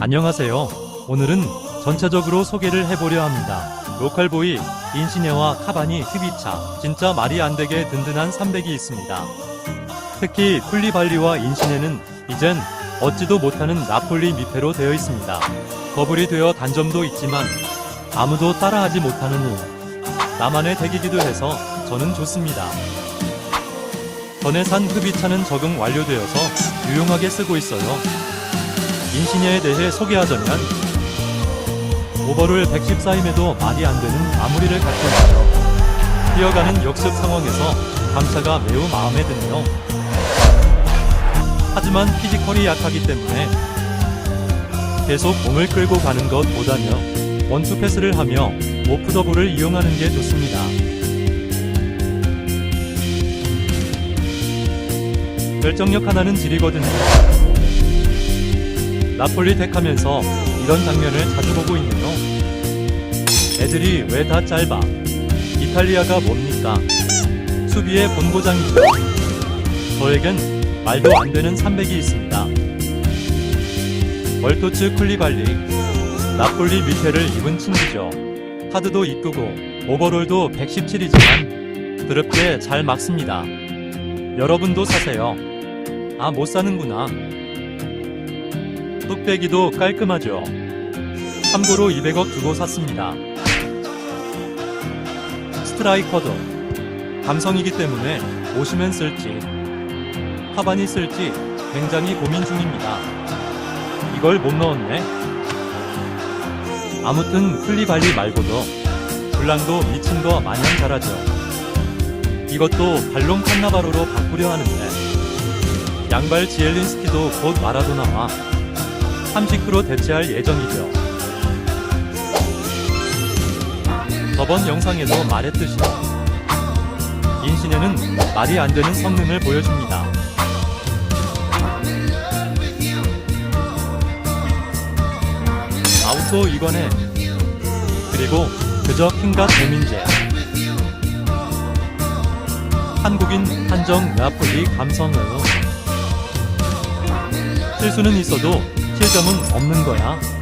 안녕하세요. 오늘은 전체적으로 소개를 해보려 합니다. 로컬보이, 인시네와 카바니, 휘비차, 진짜 말이 안 되게 든든한 300이 있습니다. 특히 쿨리발리와 인시네는 이젠 얻지도 못하는 나폴리 미패로 되어 있습니다. 버블이 되어 단점도 있지만 아무도 따라하지 못하는 후 나만의 덱이기도 해서 저는 좋습니다. 전에 산 흡이차는 적응 완료되어서 유용하게 쓰고 있어요. 인시니아에 대해 소개하자면 오버롤 114임에도 말이 안 되는 마무리를 갖고 있어요. 뛰어가는 역습 상황에서 감차가 매우 마음에 드네요. 하지만 피지컬이 약하기 때문에 계속 몸을 끌고 가는 것보다는 원투 패스를 하며 오프 더블을 이용하는 게 좋습니다. 결정력 하나는 지리거든요. 나폴리 덱하면서 이런 장면을 자주 보고 있네요. 애들이 왜 다 짧아? 이탈리아가 뭡니까? 수비의 본고장이죠. 저에겐 말도 안 되는 300이 있습니다. 월토츠 쿨리발리, 나폴리 밑에를 입은 친구죠. 카드도 이쁘고 오버롤도 117이지만 드럽게 잘 막습니다. 여러분도 사세요. 아, 못 사는구나. 뚝배기도 깔끔하죠. 참고로 200억 주고 샀습니다. 스트라이커도 감성이기 때문에 오시면 쓸지 카바니 쓸지 굉장히 고민 중입니다. 이걸 못 넣었네. 아무튼 플리발리 말고도 블랑도 미친 거 마냥 잘하죠. 이것도 발롱 칸나바로로 바꾸려 하는데 양발 지엘린스키도 곧 마라도나와 30% 대체할 예정이죠. 저번 영상에도 말했듯이 인신에는 말이 안 되는 성능을 보여줍니다. 아우토 이관에 그리고 그저 킹과 대민제 한국인 한정 나폴리 감성으로 실수는 있어도 실점은 없는 거야.